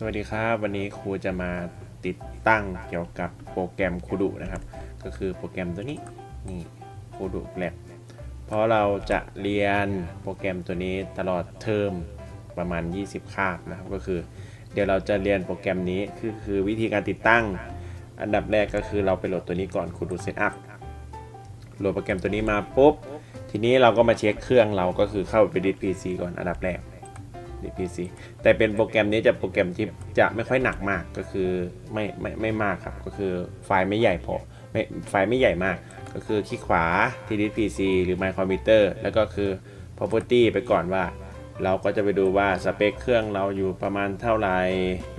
สวัสดีครับ วันนี้ครูจะมาติดตั้งเกี่ยวกับโปรแกรมคูดุนะครับ ก็คือโปรแกรมตัวนี้นี่คูดุแลบเพราะเราจะเรียนโปรแกรมตัวนี้ตลอดเทอมประมาณ 20 คาบนะครับ ก็คือ เดี๋ยวเราจะเรียนโปรแกรมนี้คือคือวิธีการติดตั้ง อันดับแรกก็คือเราไปโหลดตัวนี้ก่อนคูดุเซตอัพโหลดโปรแกรมตัวนี้มาปุ๊บทีนี้เราก็มาเช็คเครื่องเราก็คือเข้าไปดิสพีซีก่อนอันดับแรก DPC แต่เป็นโปรแกรมนี้จะโปรแกรมที่จะไม่ค่อยหนักมากก็คือไม่ไม่ไม่มากครับก็คือไฟล์ไม่ใหญ่พอไม่ไฟล์ไม่ใหญ่มาก ก็คือคลิกขวาที่ DPC หรือ My Computer แล้วก็คือ Property ไปก่อนว่า เราก็จะไปดูว่าสเปคเครื่องเราอยู่ประมาณเท่าไหร่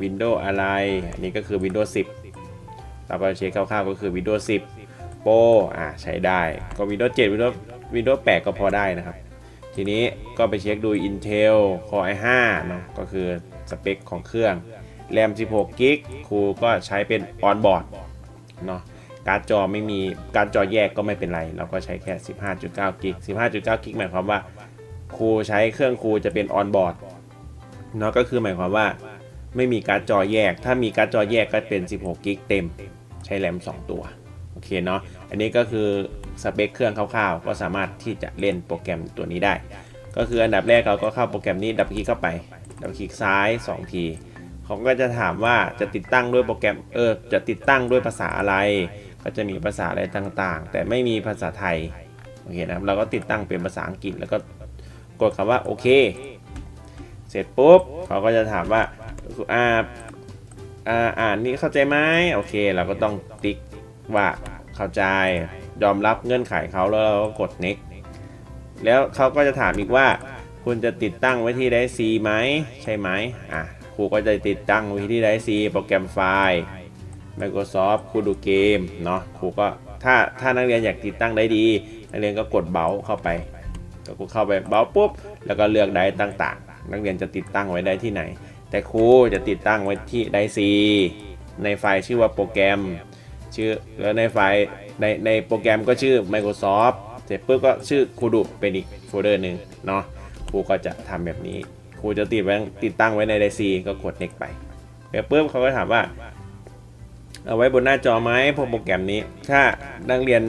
Windows อะไร อันนี้ก็คือ Windows 10 เราก็เช็คคร่าวๆก็คือ Windows 10 Pro อ่าใช้ได้ก็ Windows 7 Windows Windows 8 ก็พอได้นะครับ ทีนี้ก็ไปเช็คดู Intel Core i5 เนาะก็คือสเปคของเครื่องแรม 16 กิกครูก็ใช้เป็น on board เนาะการ์ดจอไม่มีการดจอแยกก็ไม่เป็นไร เราก็ใช้แค่ 15.9 กิก 15.9 กิกหมายความว่าครูใช้เครื่องครูจะเป็น on board เนาะก็คือหมายความว่าไม่มีการ์ดจอแยก ถ้ามีการ์ดจอแยกก็เป็น 16 กิกเต็ม ใช้แรม 2 ตัว โอเคเนาะอันนี้ก็คือสเปคเครื่องคร่าวๆ ก็สามารถที่จะเล่นโปรแกรมตัวนี้ได้ ก็คืออันดับแรกเราก็เข้าโปรแกรมนี้ดับคลิกเข้าไปดับคลิกซ้าย 2 ทีเขาก็จะถามว่าจะติดตั้งด้วยโปรแกรมเออจะติดตั้งด้วยภาษาอะไร ก็จะมีภาษาอะไรต่างๆ แต่ไม่มีภาษาไทยโอเคนะครับเราก็ติดตั้งเป็นภาษาอังกฤษแล้วก็กดคำว่าโอเคเสร็จปุ๊บเขาก็จะถามว่าอ่าอ่าอ่านนี่เข้าใจไหมโอเค เราก็ต้องติ๊ก ว่าเข้าใจยอมรับเงื่อนไขเขาแล้วเราก็กด next แล้วเขาก็จะถามอีกว่า คุณจะติดตั้งไว้ที่ไดซีไหมใช่ไหมอะครูก็จะติดตั้งไว้ที่ไดซีโปรแกรมไฟล์ Microsoft ครูดูเกมเนาะครูก็ถ้าถ้านักเรียนอยากติดตั้งได้ดี นักเรียนก็กดเบาเข้าไปก็กดเข้าไปเบาปุ๊บ แล้วก็เลือกไดต่างๆ นักเรียนจะติดตั้งไว้ได้ที่ไหน แต่ครูจะติดตั้งไว้ที่ไดซีในไฟล์ชื่อว่าโปรแกรม ชื่อแล้วในไฟล์ในในโปรแกรมก็ชื่อ Microsoft เสร็จปุ๊บก็ชื่อครูดูเป็นอีกโฟลเดอร์หนึ่งเนาะครูก็จะทำแบบนี้ครูจะติดไว้ติดตั้งไว้ในไดซีก็กด next ไปเสร็จปุ๊บเขาก็ถามว่า เอาไว้บนหน้าจอไหมพวกโปรแกรมนี้ ถ้านักเรียน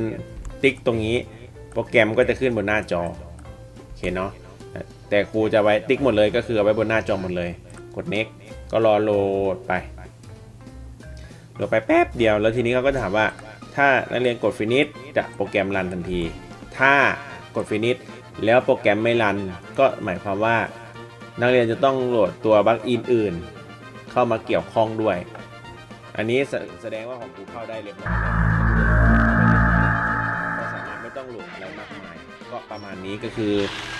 ติ๊กตรงนี้ โปรแกรมก็จะขึ้นบนหน้าจอโอเคเนาะแต่ครูจะไว้ติ๊กหมดเลยก็คือเอาไว้บนหน้าจอหมดเลย กด next ก็รอโหลดไป ลดไปแป๊บเดียว แล้วทีนี้เขาก็จะถามว่า ถ้านักเรียนกด finish จะโปรแกรมรันทันที ถ้ากด finish แล้วโปรแกรมไม่รัน ก็หมายความว่า นักเรียนจะต้องโหลดตัวบั๊กอินอื่น เข้ามาเกี่ยวข้องด้วย อันนี้แสดงว่าของครูเข้าได้เรียบร้อยแล้วก็สามารถไม่ต้องโหลดอะไรมากมาย ก็ประมาณนี้ก็คือ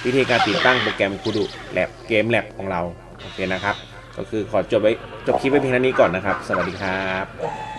วิธีการติดตั้งโปรแกรมคูดูแลบเกมแลบของเรา โอเคนะครับ ก็คือขอจบไว้จบคลิปไว้เพียงเท่านี้ก่อนนะครับ สวัสดีครับ